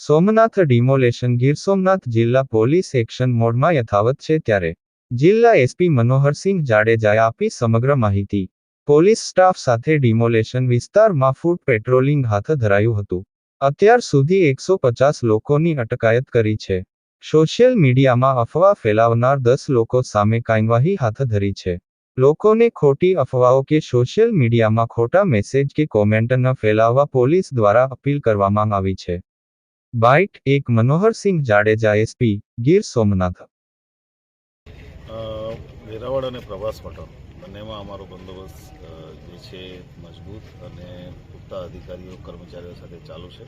Somnath demolition Gir Somnath જિલ્લા police action મોડમાં યથાવત છે ત્યારે જિલ્લા એસપી મનોહરસિંહ જાડેજાએ આપી સમગ્ર માહિતી. પોલીસ સ્ટાફ સાથે ડિમોલેશન વિસ્તારમાં ફૂડ પેટ્રોલિંગ હાથ ધરાયું હતું. અત્યાર સુધી એકસો પચાસ લોકોની અટકાયત કરી છે. સોશિયલ મીડિયામાં અફવા ફેલાવનાર દસ લોકો સામે કાર્યવાહી હાથ ધરી છે. લોકોને ખોટી અફવાઓ કે સોશિયલ મીડિયામાં ખોટા મેસેજ કે કોમેન્ટ ન ફેલાવવા પોલીસ દ્વારા અપીલ કરવામાં આવી છે. બાઇટ એક મનોહરસિંહ જાડેજા એસપી ગીર સોમનાથ. વેરાવળ અને પ્રવાસ પટન બંનેમાં અમારો બંદોબસ્ત જે છે મજબૂત અને પૂરતા અધિકારીઓ, કર્મચારીઓ સાથે ચાલુ છે.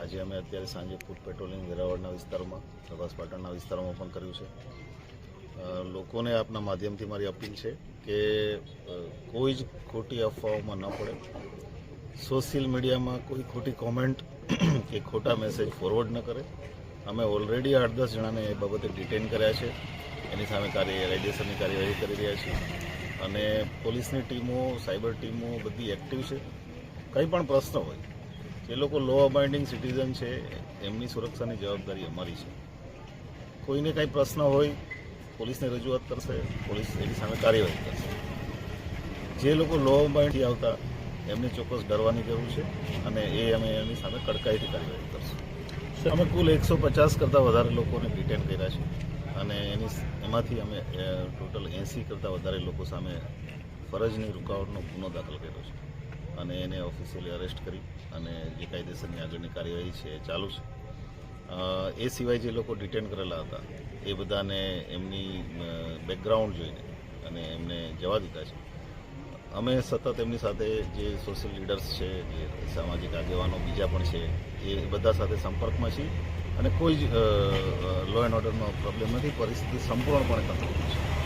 આજે અમે અત્યારે સાંજે ફૂડ પેટ્રોલિંગ વેરાવળના વિસ્તારમાં, પ્રવાસ પાટણના વિસ્તારમાં પણ કર્યું છે. લોકોને આપના માધ્યમથી મારી અપીલ છે કે કોઈ જ ખોટી અફવાઓમાં ન પડે. સોશિયલ મીડિયામાં કોઈ ખોટી કોમેન્ટ કે ખોટા મેસેજ ફોરવર્ડ ન કરે. અમે ઓલરેડી આઠ દસ જણાને એ બાબતે ડિટેન કર્યા છે. એની સામે કાર્ય રેડિયેશનની કાર્યવાહી કરી રહ્યા છીએ. અને પોલીસની ટીમો, સાયબર ટીમો બધી એક્ટિવ છે. કંઈ પણ પ્રશ્ન હોય, જે લોકો લો અબાઇન્ડિંગ સિટીઝન છે, એમની સુરક્ષાની જવાબદારી અમારી છે. કોઈને કાંઈ પ્રશ્ન હોય, પોલીસને રજૂઆત કરશે, પોલીસ એની સામે કાર્યવાહી કરશે. જે લોકો લો અબાઇન્ડથી આવતા એમને ચોક્કસ ડરવાની જરૂર છે અને એ અમે એની સામે કડકાઈથી કાર્યવાહી કરશું. અમે કુલ એકસો પચાસ કરતાં વધારે લોકોને ડિટેન કર્યા છે અને એની એમાંથી અમે ટોટલ એંસી કરતાં વધારે લોકો સામે ફરજની રૂકાવટનો ગુનો દાખલ કર્યો છે. અને એને ઓફિશિયલી અરેસ્ટ કરી અને જે કાયદેસરની આગળની કાર્યવાહી છે એ ચાલુ છે. એ સિવાય જે લોકો ડિટેન કરેલા હતા એ બધાને એમની બેકગ્રાઉન્ડ જોઈને અને એમને જવા દીધા છે. અમે સતત એમની સાથે જે સોશિયલ લીડર્સ છે, જે સામાજિક આગેવાનો બીજા પણ છે, એ બધા સાથે સંપર્કમાં છીએ. અને કોઈ જ લો એન્ડ ઓર્ડરનો પ્રોબ્લેમ નથી. પરિસ્થિતિ સંપૂર્ણપણે કંટ્રોલ છે.